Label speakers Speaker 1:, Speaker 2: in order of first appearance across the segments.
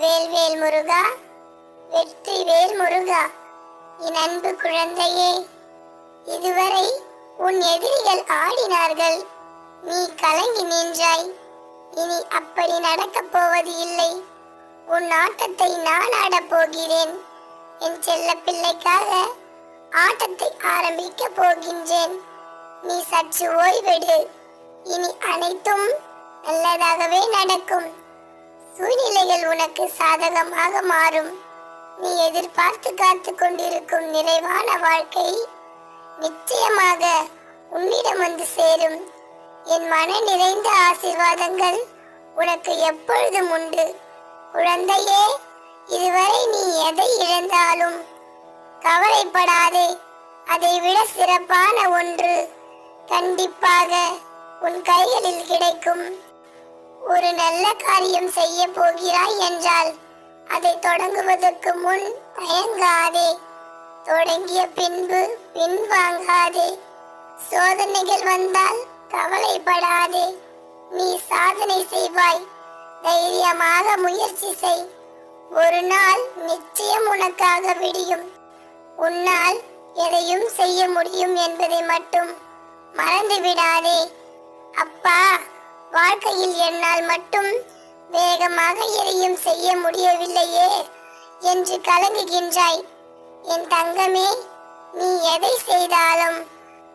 Speaker 1: வேல்வேல் முருகா வெற்றி வேல் முருகா என் அன்பு குழந்தையே இதுவரை உன் எதிரிகள் ஆடினார்கள். நீ கலங்கி நின்றாய். இனி அப்படி நடக்கப் போவது இல்லை. உன் ஆட்டத்தை நான் ஆடப் போகிறேன். என் செல்ல பிள்ளைக்காக ஆட்டத்தை ஆரம்பிக்க போகின்றேன். நீ சற்று ஓய்வெடு. இனி அனைத்தும் நல்லதாகவே நடக்கும். சூழ்நிலைகள் உனக்கு சாதகமாக மாறும். நீ எதிர்பார்த்து காத்து கொண்டிருக்கும் நிறைவான வாழ்க்கை நிச்சயமாக உன்னிடம் வந்து சேரும். என் மன நிறைந்த ஆசீர்வாதங்கள் உனக்கு எப்பொழுதும் உண்டு. குழந்தையே இதுவரை நீ எதை இழந்தாலும் கவலைப்படாதே. அதை விட சிறப்பான ஒன்று கண்டிப்பாக உன் கைகளில் கிடைக்கும். ஒரு நல்ல காரியம் செய்ய போகிறாய் என்றால் அதை தொடங்குவதற்கு முன் தயங்காதே. தொடங்கிய பின்பு பின்வாங்காதே சோதனைகள் வந்தால் கவலைப்படாதே. நீ சாதனை செய்வாய். தைரியமாக முயற்சி செய். ஒரு நாள் நிச்சயம் உனக்காக விடியும். உன்னால் எதையும் செய்ய முடியும் என்பதை மட்டும் மறந்து விடாதே அப்பா! வாழ்க்கையில் என்னால் மட்டும் வேகமாக எதையும் செய்ய முடியவில்லையே என்று கலங்குகின்றாய். என் தங்கமே நீ எதை செய்தாலும்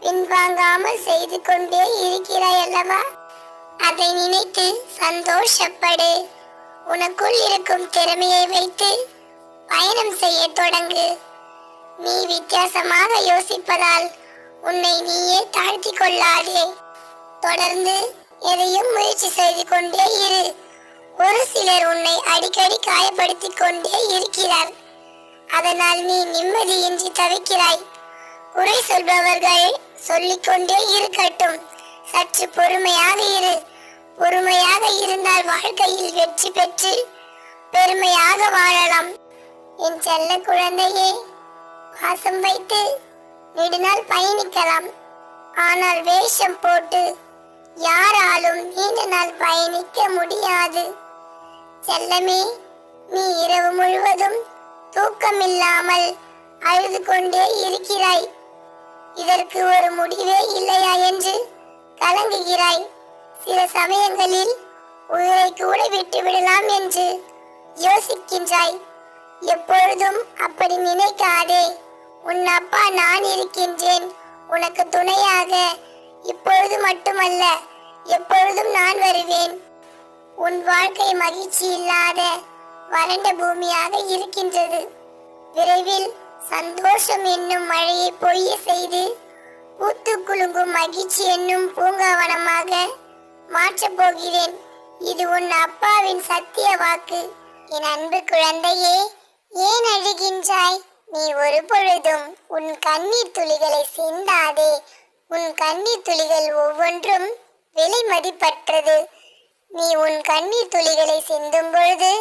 Speaker 1: பின்வாங்காமல் செய்து கொண்டே இருக்கிறாய் அல்லவா? அதை நினைத்து சந்தோஷப்படு. உனக்குள் இருக்கும் திறமையை வைத்து பயணம் செய்ய தொடங்கு. நீ வித்தியாசமாக யோசிப்பதால் உன்னை நீயே தாழ்த்திக் கொள்ளாதே. தொடர்ந்து எதையும் முயற்சி செய்து கொண்டே இரு. ஒரு சிலர் உன்னை அடிக்கடி காயப்படுத்திக் கொண்டே இருக்கிறார். அதனால் நீ நிம்மதியின்றி தவிக்கிறாய். குறை சொல்பவர்கள் சொல்லிக்கொண்டே இருக்கட்டும். சற்று பொறுமையாக இரு. பொறுமையாக இருந்தால் வாழ்க்கையில் வெற்றி பெற்று பெருமையாக வாழலாம். என் செல்ல குழந்தையே பாசம் வைத்து நெடுநாள் பயணிக்கலாம். ஆனால் வேஷம் போட்டு யாராலும் நீண்ட நாள் பயணிக்க முடியாது. செல்லமே நீ இரவு முழுவதும் தூக்கமில்லாமல் அழுது கொண்டே இருக்கிறாய். இதற்கு ஒரு முடிவே இல்லையா என்று கலங்குகிறாய். சில சமயங்களில் உயிரை கூட விட்டு விடலாம் என்று யோசிக்கின்றாய். எப்பொழுதும் அப்படி நினைக்காதே. உன் அப்பா நான் இருக்கின்றேன். உனக்கு துணையாக இப்பொழுது மட்டுமல்ல. எப்பொழுதும் நான் வருவேன். உன் வாழ்க்கை மகிழ்ச்சி இல்லாத வறண்ட பூமியாக இருக்கின்றது. விரைவில் சந்தோஷம் என்னும் மழையை பொய்ய செய்து பூத்து குலுங்கும் மகிழ்ச்சி என்னும் பூங்காவனமாக மாற்றப் போகிறேன். இது உன் அப்பாவின் சத்திய வாக்கு. என் அன்பு குழந்தையே ஏன் அழுகின்றாய்? நீ ஒரு பொழுதும் உன் கண்ணீர் துளிகளை சிந்தாதே. உன் கண்ணீர் துளிகள் ஒவ்வொன்றும் விலை மதிப்பற்றது. நீ உன் கண்ணீர் துளிகளை சிந்தும் பொழுது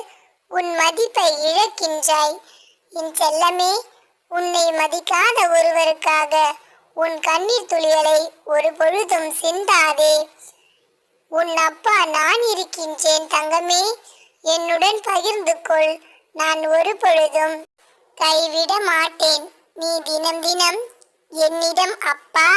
Speaker 1: உன் மதிப்பை இழக்கின்றாய். என் செல்லமே உன்னை மதிக்காத ஒருவருக்காக உன் கண்ணீர் துளிகளை ஒரு பொழுதும் சிந்தாதே. உன் அப்பா நான் இருக்கின்றேன் தங்கமே என்னுடன் பகிர்ந்து கொள். நான் ஒரு பொழுதும் கைவிட மாட்டேன். நீ தினம் தினம் என்னிடம் அப்பா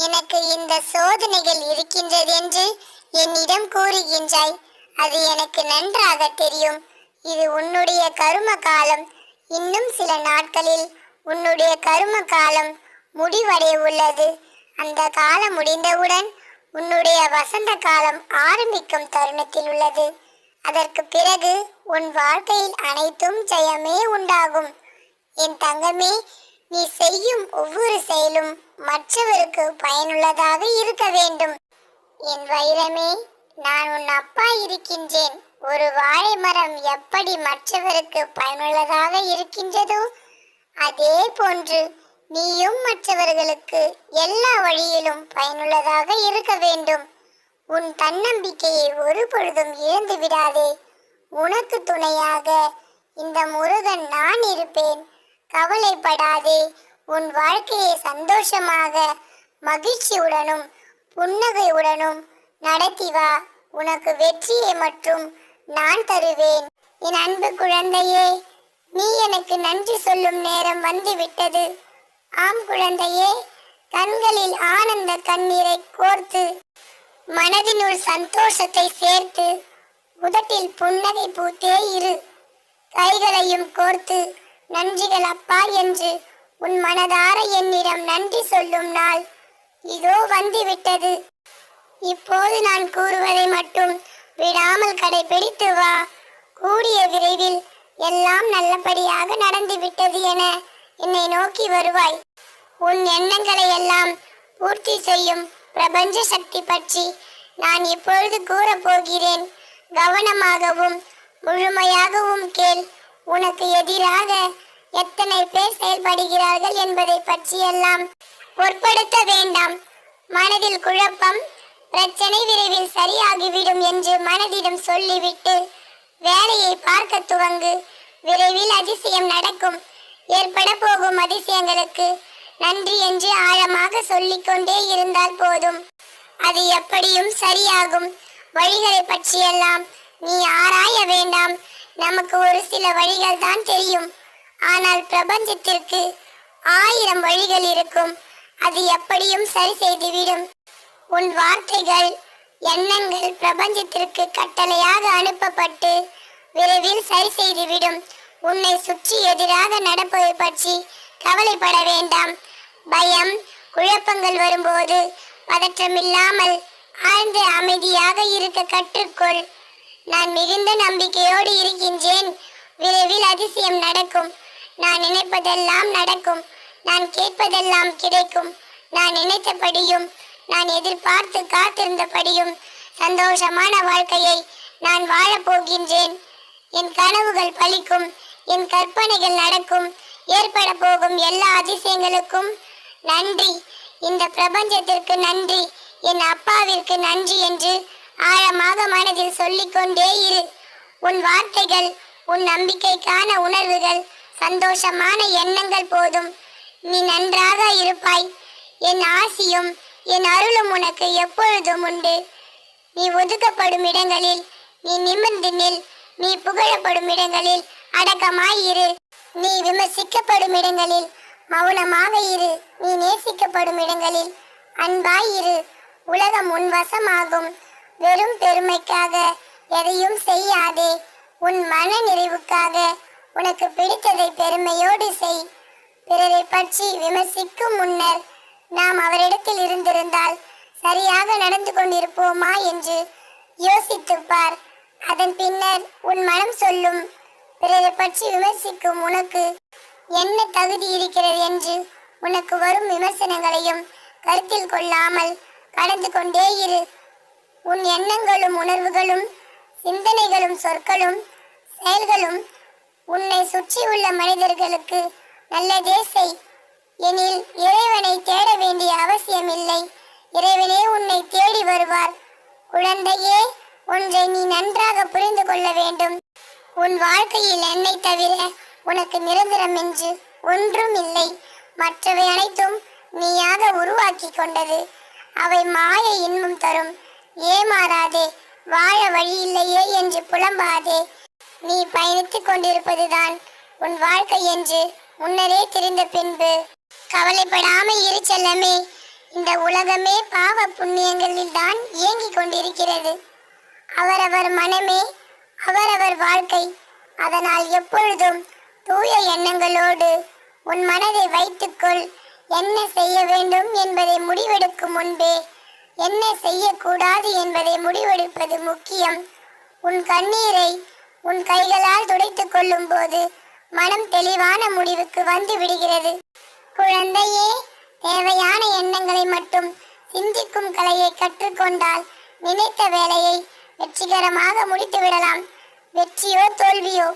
Speaker 1: எனக்கு இந்த சோதனைகள் இருக்கின்றது என்று என்னிடம் கூறுகின்றாய். அது எனக்கு நன்றாக தெரியும். இது உன்னுடைய கரும காலம். இன்னும் சில நாட்களில் உன்னுடைய கரும காலம் முடிவடைய உள்ளது அந்த காலம் முடிந்தவுடன் உன்னுடைய வசந்த காலம் ஆரம்பிக்கும் தருணத்தில் உள்ளது. அதற்கு பிறகு உன் வாழ்க்கையில் அனைத்தும் ஜெயமே உண்டாகும். என் தங்கமே நீ செய்யும் ஒவ்வொரு செயலும் மற்றவருக்கு பயனுள்ளதாக இருக்க வேண்டும். என் வைரமே நான் உன் அப்பா இருக்கின்றேன். ஒரு வாழை மரம் எப்படி மற்றவருக்கு பயனுள்ளதாக இருக்கின்றதோ அதே போன்று நீயும் மற்றவர்களுக்கு எல்லா வழியிலும் பயனுள்ளதாக இருக்க வேண்டும். உன் தன்னம்பிக்கையை ஒரு பொழுதும் இழந்து விடாதே. உனக்கு துணையாக இந்த முருகன் நான் இருப்பேன். கவலைப்படாதே. உன் வாழ்க்கையை சந்தோஷமாக மகிழ்ச்சியுடனும் புன்னகையுடனும் நடத்தி வா. உனக்கு வெற்றியை மற்றும் நான் தருவேன். என் அன்பு குழந்தையே நீ எனக்கு நன்றி சொல்லும் நேரம் வந்துவிட்டது. ஆம் குழந்தையே கண்களில் ஆனந்த கண்ணீரை கோர்த்து மனதினுள் சந்தோஷத்தை சேர்த்து உதட்டில் புன்னகை பூத்தே இரு. கைகளையும் கோர்த்து நன்றிகள் அப்பா என்று உன் மனதார என்னிடம் நன்றி சொல்லும் நாள் இதோ வந்துவிட்டது. இப்போது நான் கூறுவதை மட்டும் விடாமல் கடைபிடித்து வா. கூடிய விரைவில் எல்லாம் நல்லபடியாக நடந்துவிட்டது என என்னை நோக்கி வருவாய். உன் எண்ணங்களை எல்லாம் பூர்த்தி செய்யும் பிரபஞ்ச சக்தி பற்றி நான் இப்பொழுது கூறப்போகிறேன் கவனமாகவும் முழுமையாகவும் கேள். உனக்கு எதிராக எத்தனை பேர் செயல்படுகிறார்கள் என்பதை பற்றியெல்லாம் பொருட்படுத்த வேண்டாம். மனதில் குழப்பம் பிரச்சனை விரைவில் சரியாகிவிடும் என்று மனதிடம் சொல்லிவிட்டு வேலையை பார்க்க துவங்கு. விரைவில் அதிசயம் நடக்கும். ஏற்பட போகும் அதிசயங்களுக்கு நன்றி என்று ஆழமாக சொல்லிக்கொண்டே இருந்தால் போதும். அது எப்படியும் சரியாகும். வழிகளை பற்றியெல்லாம் நீ ஆராய வேண்டாம். நமக்கு ஒரு சில வழிகள் தான் தெரியும். ஆனால் பிரபஞ்சத்திற்கு ஆயிரம் வழிகள் இருக்கும். அது எப்படியும் சரி செய்துவிடும். உன் வார்த்தைகள் எண்ணங்கள் பிரபஞ்சத்திற்கு கட்டளையாக அனுப்பப்பட்டு விரைவில் சரி செய்துவிடும். உன்னை சுற்றி எதிராக நடப்பதை பற்றி கவலைப்பட வேண்டாம். பயம் குழப்பங்கள் வரும்போது பதற்றமில்லாமல் ஆழ்ந்த அமைதியாக இருக்க கற்றுக்கொள். நான் மிகுந்த நம்பிக்கையோடு இருக்கின்றேன். விரைவில் அதிசயம் நடக்கும். நான் நினைப்பதெல்லாம் நடக்கும். நான் கேட்பதெல்லாம் கிடைக்கும். நான் நினைத்தபடியும் நான் எதிர்பார்த்து காத்திருந்தபடியும் சந்தோஷமான வாழ்க்கையை நான் வாழப் போகின்றேன். என் கனவுகள் பலிக்கும் என் கற்பனைகள் நடக்கும் ஏற்பட போகும் எல்லா அதிசயங்களுக்கும் நன்றி. இந்த பிரபஞ்சத்திற்கு நன்றி. என் அப்பாவிற்கு நன்றி என்று ஆழமாக மனதில் சொல்லிக்கொண்டே இரு. உன் வார்த்தைகள் உன் நம்பிக்கைக்கான உணர்வுகள் சந்தோஷமான எண்ணங்கள் போதும். நீ நன்றாக இருப்பாய். என் ஆசியும் என் அருளும் உனக்கு எப்பொழுதும் உண்டு. நீ ஒதுக்கப்படும் இடங்களில் நீ நிமிர்ந்து நில். நீ புகழப்படும் இடங்களில் அடக்கமாய் இரு. நீ விமர்சிக்கப்படும் இடங்களில் மௌனமாக இரு. நீ நேசிக்கப்படும் இடங்களில் அன்பாய் இரு. உலகம் உன் வசமாகும். வெறும் பெருமைக்காக எதையும் செய்யாதே. உன் மன நிறைவுக்காக உனக்கு பிடித்ததை பெருமையோடு செய். பிறரை பற்றி விமர்சிக்கும் முன்னர் நாம் அவரிடத்தில் இருந்திருந்தால் சரியாக நடந்து கொண்டிருப்போமா என்று யோசித்துப்பார் அதன் பின்னர் உன் மனம் சொல்லும் பிறரை பற்றி விமர்சிக்கும் உனக்கு என்ன தகுதி இருக்கிறது என்று உனக்கு வரும் விமர்சனங்களையும் கருத்தில் கொள்ளாமல் கடந்து கொண்டே இரு. உன் எண்ணங்களும் உணர்வுகளும் சிந்தனைகளும் சொற்களும் செயல்களும் உன்னை சுற்றியுள்ள மனிதர்களுக்கு நல்லதே செய். எனில் இறைவனை தேட வேண்டிய அவசியமில்லை. இறைவனே உன்னை தேடி வருவார். குழந்தையே ஒன்றை நீ நன்றாக புரிந்து கொள்ள வேண்டும். உன் வாழ்க்கையில் என்னை தவிர உனக்கு நிரந்தரம் என்று ஒன்றும் இல்லை. மற்றவை அனைத்தும் நீயாக உருவாக்கி கொண்டது. அவை மாய இன்பம் தரும். ஏமாறாதே வாழ வழியில்லையே என்று புலம்பாதே. நீ பயணித்துக் கொண்டிருப்பதுதான் உன் வாழ்க்கை என்று முன்னரே தெரிந்த பின்பு. கவலைப்படாமல் இரு செல்லமே. இந்த உலகமே பாவ புண்ணியங்களில் தான் இயங்கிக் கொண்டிருக்கிறது. அவரவர் மனமே அவரவர் வாழ்க்கை. அதனால் எப்பொழுதும் தூய எண்ணங்களோடு உன் மனதை வைத்துக்கொள். என்ன செய்ய வேண்டும் என்பதை முடிவெடுக்கும் முன்பே என்ன செய்யக்கூடாது என்பதை முடிவெடுப்பது முக்கியம். உன் கண்ணீரை உன் கைகளால் துடைத்துக் கொள்ளும் போது மனம் தெளிவான முடிவுக்கு வந்து விடுகிறது. குழந்தையே தேவையான எண்ணங்களை மட்டும் சிந்திக்கும் கலையை கற்றுக்கொண்டால் நினைத்த வேலையை வெற்றிகரமாக முடித்து விடலாம். வெற்றியோ தோல்வியோ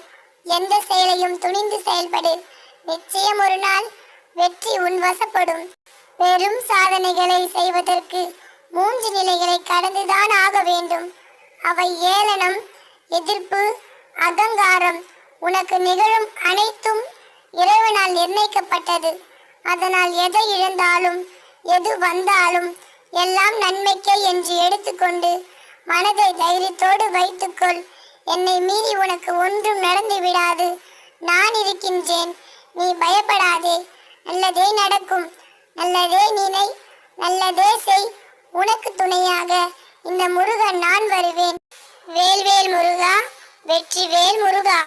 Speaker 1: எந்த செயலையும் துணிந்து செயல்படு. நிச்சயம் ஒரு நாள் வெற்றி உன் வசப்படும். பெரும் சாதனைகளை செய்வதற்கு மூன்று நிலைகளை கடந்துதான் ஆக வேண்டும். அவை ஏளனம் எதிர்ப்பு அகங்காரம் உனக்கு நிகழும் அனைத்தும் இறைவனால் நிர்ணயிக்கப்பட்டது. அதனால் எதை இழந்தாலும் எது வந்தாலும் எல்லாம் நன்மைக்கே என்று எடுத்துக்கொண்டு மனதை தைரியத்தோடு வைத்துக்கொள். என்னை மீறி உனக்கு ஒன்றும் நடந்து விடாது. நான் இருக்கின்றேன். நீ பயப்படாதே. நல்லதே நடக்கும். நல்லதே நினை. நல்லதே செய். உனக்கு துணையாக இந்த முருகன் நான் வருவேன். வேல்வேல் முருகா. வெற்றி வேல் முருகா